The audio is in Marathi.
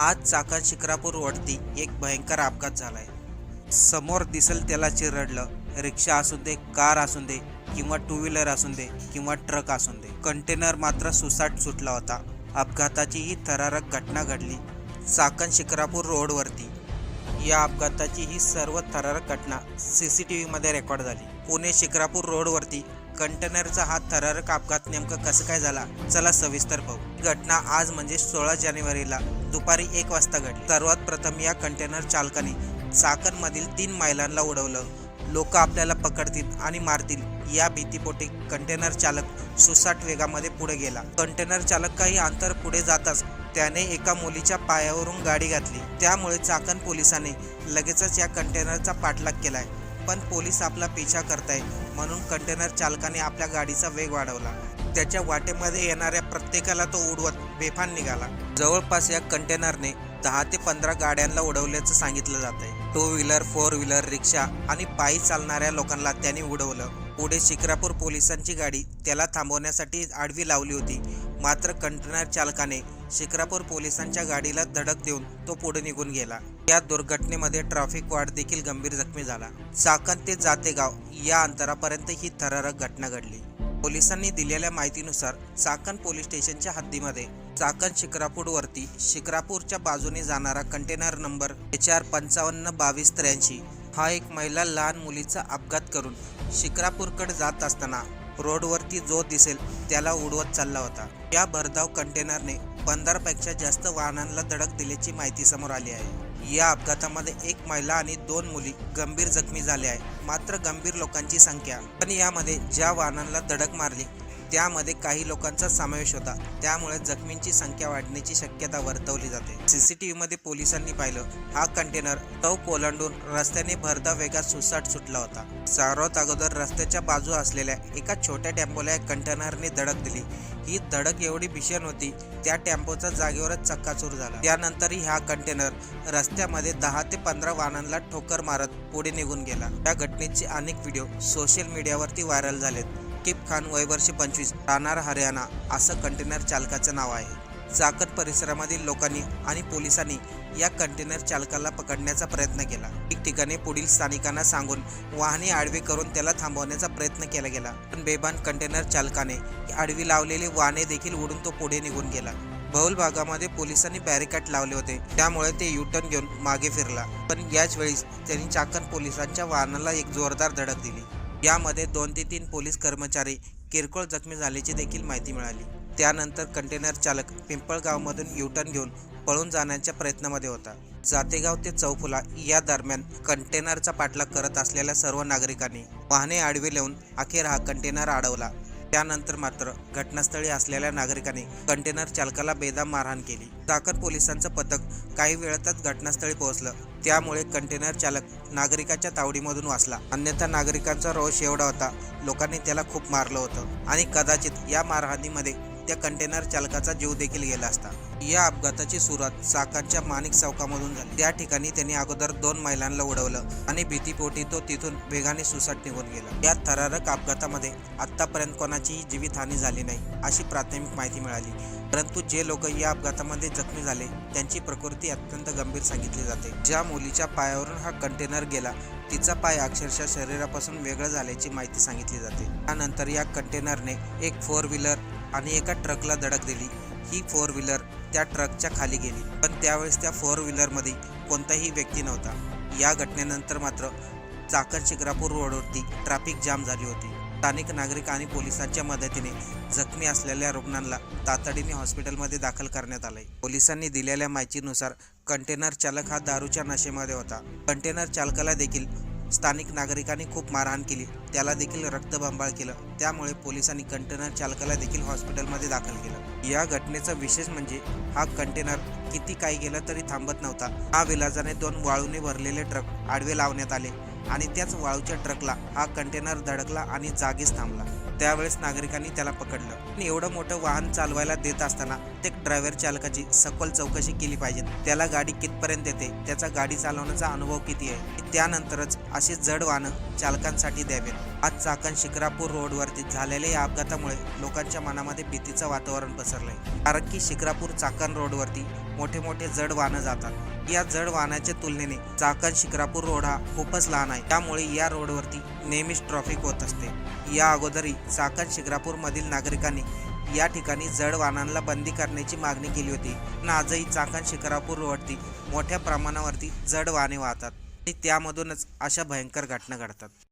आज चाकण शिक्रापूर वरती एक भयंकर अपघात झालाय. समोर दिसेल त्याला चिरडलं. रिक्षा असून दे कार असून दे किंवा टू व्हीलर असून दे किंवा ट्रक असून दे. कंटेनर मात्र सुसाट सुटला होता. अपघाताची ही थरारक घटना घडली चाकण शिक्रापूर रोडवरती या अपघाताची ही सर्व थरारक घटना सी सी टी व्हीमध्ये रेकॉर्ड झाली पुणे शिक्रापूर रोडवरती कंटेनरचा हा थरारक अपघात नेमकं कसं काय झाला? चला सविस्तर पाहू. घटना आज म्हणजे सोळा जानेवारीला दुपारी एक वाजता घडली. सर्वात प्रथम या कंटेनर चालकाने चाकणमधील तीन मैलांना उडवलं. लोक आपल्याला पकडतील आणि मारतील या भीतीपोटी कंटेनर चालक सुसाट वेगामध्ये पुढे गेला. कंटेनर चालक काही अंतर पुढे जाताच त्याने एका मुलीच्या पायावरून गाडी घातली. त्यामुळे चाकण पोलिसांनी लगेचच या कंटेनरचा पाठलाग केलाय. पण पोलीस आपला पिछा करताय म्हणून कंटेनर चालकाने आपल्या गाडीचा वेग वाढवला. त्याच्या वाटेमध्ये येणाऱ्या प्रत्येकाला तो उडवत बेफान निघाला. जवळपास या कंटेनरने दहा ते पंधरा गाड्यांना उडवल्याचं सांगितलं जात आहे टू व्हीलर फोर व्हीलर रिक्षा आणि पायी चालणाऱ्या लोकांना त्यांनी उडवलं. पुढे शिक्रापूर पोलिसांची गाडी त्याला थांबवण्यासाठी आडवी लावली होती. मात्र कंटेनर चालकाने शिक्रापूर पोलिसांच्या गाडीला धडक देऊन तो पुढे निघून गेला. या दुर्घटनेमध्ये ट्रॅफिक वाढ देखील गंभीर जखमी झाला. चाकण ते जातेगाव या अंतरापर्यंत ही थरारक घटना घडली. पोलिसांनी दिलेल्या माहितीनुसार चाकण पोलीस स्टेशनच्या हद्दीमध्ये चाकण शिक्रापूरवरती शिक्रापूरच्या बाजूने जाणारा कंटेनर नंबर एच आर पंचावन्न बावीस त्र्याऐंशी हा एक महिला लहान मुलीचा अपघात करून शिक्रापूरकडे जात असताना रोडवरती जो दिसेल त्याला उडवत चालला होता. या भरधाव कंटेनरने पंधरापेक्षा जास्त वाहनांना धडक दिल्याची माहिती समोर आली आहे. या अपघातामध्ये एक महिला आणि दोन मुली गंभीर जखमी झाल्या आहे मात्र गंभीर लोकांची संख्या. पण यामध्ये ज्या वाहनांना धडक मारली त्यामध्ये काही लोकांचा समावेश होता. त्यामुळे जखमींची संख्या वाढण्याची शक्यता वर्तवली जाते. सीसीटीव्हीमध्ये पोलिसांनी पाहिलं हा कंटेनर तव ओलांडून रस्त्याने भरधाव वेगात सुसाट सुटला होता. सर्वात अगोदर रस्त्याच्या बाजू असलेल्या एका छोट्या टेम्पोला या कंटेनरने धडक दिली. ही धडक एवढी भीषण होती त्या टेम्पोचा जागेवरच चक्काचूर झाला. त्यानंतरही हा कंटेनर रस्त्यामध्ये दहा ते पंधरा वाहनांना ठोकर मारत पुढे निघून गेला. या घटनेचे अनेक व्हिडिओ सोशल मीडियावरती व्हायरल झालेत. किप खान वय वर्ष पंचवीस राहणार हरियाणा असं कंटेनर चालकाचं नाव आहे. चाकत परिसरामधील लोकांनी आणि पोलिसांनी या कंटेनर चालकाला पकडण्याचा प्रयत्न केला. ठिकठिकाणी पुढील स्थानिकांना सांगून वाहने आडवी करून त्याला थांबवण्याचा प्रयत्न केला गेला. पण बेबान कंटेनर चालकाने आडवी लावलेली वाहने देखील उडून तो पुढे निघून गेला. बहुल भागामध्ये पोलिसांनी बॅरिकेड लावले होते. त्यामुळे ते युटर्न घेऊन मागे फिरला. पण याच वेळी त्यांनी चाकण पोलिसांच्या वाहनाला एक जोरदार धडक दिली. यामध्ये दोन ते तीन पोलीस कर्मचारी किरकोळ जखमी झाल्याची देखील माहिती मिळाली. त्यानंतर कंटेनर चालक पिंपळगावमधून युटर्न घेऊन पळून जाण्याच्या प्रयत्नामध्ये होता. जातेगाव ते चौफुला या दरम्यान कंटेनरचा पाठलाग करत असलेल्या सर्व नागरिकांनी वाहने आडवे लावून अखेर हा कंटेनर अडवला त्यानंतर मात्र घटनास्थळी असलेल्या नागरिकांनी कंटेनर चालकाला बेदाम मारहाण केली. चाकण पोलिसांचं पथक काही वेळातच घटनास्थळी पोहोचलं. त्यामुळे कंटेनर चालक नागरिकाच्या तावडीमधून वाचला. अन्यथा नागरिकांचा रोष एवढा होता लोकांनी त्याला खूप मारलं होतं. आणि कदाचित या मारहाणीमध्ये त्या कंटेनर चालकाचा जीव देखील गेला असता. या अपघाताची सुरुवात चाकांच्या माणिक चौकामधून झाली. त्या ठिकाणी त्यांनी अगोदर दोन महिलांना उडवलं आणि भीतीपोटी तो तिथून वेगाने सुसाट निघून गेला. या थरारक अपघातामध्ये आतापर्यंत कोणाचीही जीवितहानी झाली नाही अशी प्राथमिक माहिती मिळाली. परंतु जे लोक या अपघातामध्ये जखमी झाले त्यांची प्रकृती अत्यंत गंभीर सांगितली जाते. ज्या मुलीच्या पायावरून हा कंटेनर गेला तिचा पाय अक्षरशः शरीरापासून वेगळं झाल्याची माहिती सांगितली जाते. त्यानंतर या कंटेनरने एक फोर व्हीलर आणि एका ट्रकला धडक दिली. ही फोर व्हीलर त्या ट्रकच्या खाली गेली. पण त्यावेळेस त्या फोर व्हीलरमध्ये कोणताही व्यक्ती नव्हता. या घटनेनंतर मात्र चाकण शिक्रापूर रोडवरती ट्रॅफिक जाम झाली होती. स्थानिक नागरिक आणि पोलिसांच्या मदतीने जखमी असलेल्या रुग्णांना तातडीने हॉस्पिटलमध्ये दाखल करण्यात आले पोलिसांनी दिलेल्या माहितीनुसार कंटेनर चालक हा दारूच्या नशेमध्ये होता. कंटेनर चालकाला देखील स्थानिक नागरिकांनी खूप मारहाण केली. त्याला देखील रक्तबंबाळ केलं. त्यामुळे पोलिसांनी कंटेनर चालकाला देखील हॉस्पिटलमध्ये दाखल केलं. या घटनेचं विशेष म्हणजे हा कंटेनर किती काही गेलं तरी थांबत नव्हता. हा विलाजाने दोन वाळूने भरलेले ट्रक आडवे लावण्यात आले आणि त्याच वाळूच्या ट्रकला हा कंटेनर धडकला आणि जागीच थांबला. त्यावेळेस नागरिकांनी त्याला पकडलं. आणि एवढं मोठं वाहन चालवायला देत असताना ते ड्रायव्हर चालकाची सखोल चौकशी केली पाहिजे. त्याला गाडी कितपर्यंत येते? त्याचा गाडी चालवण्याचा अनुभव किती आहे? त्यानंतरच अशी जड वाहनं चालकांसाठी द्यावेत. आज चाकण शिक्रापूर रोडवरती झालेल्या या अपघातामुळे लोकांच्या मनामध्ये भीतीचं वातावरण पसरलंय. कारण की शिक्रापूर चाकण रोडवरती मोठे मोठे जड वाहनं जातात. या जड वाहनाच्या तुलनेने चाकण शिक्रापूर रोड हा खूपच लहान आहे. त्यामुळे या रोडवरती नेहमीच ट्रॉफिक होत असते. या अगोदरही चाकण शिग्रापूरमधील नागरिकांनी या ठिकाणी जड वाहनांना बंदी करण्याची मागणी केली होती. पण आजही चाकण शिक्रापूर रोडवरती मोठ्या प्रमाणावरती जड वाहने वाहतात आणि त्यामधूनच अशा भयंकर घटना घडतात.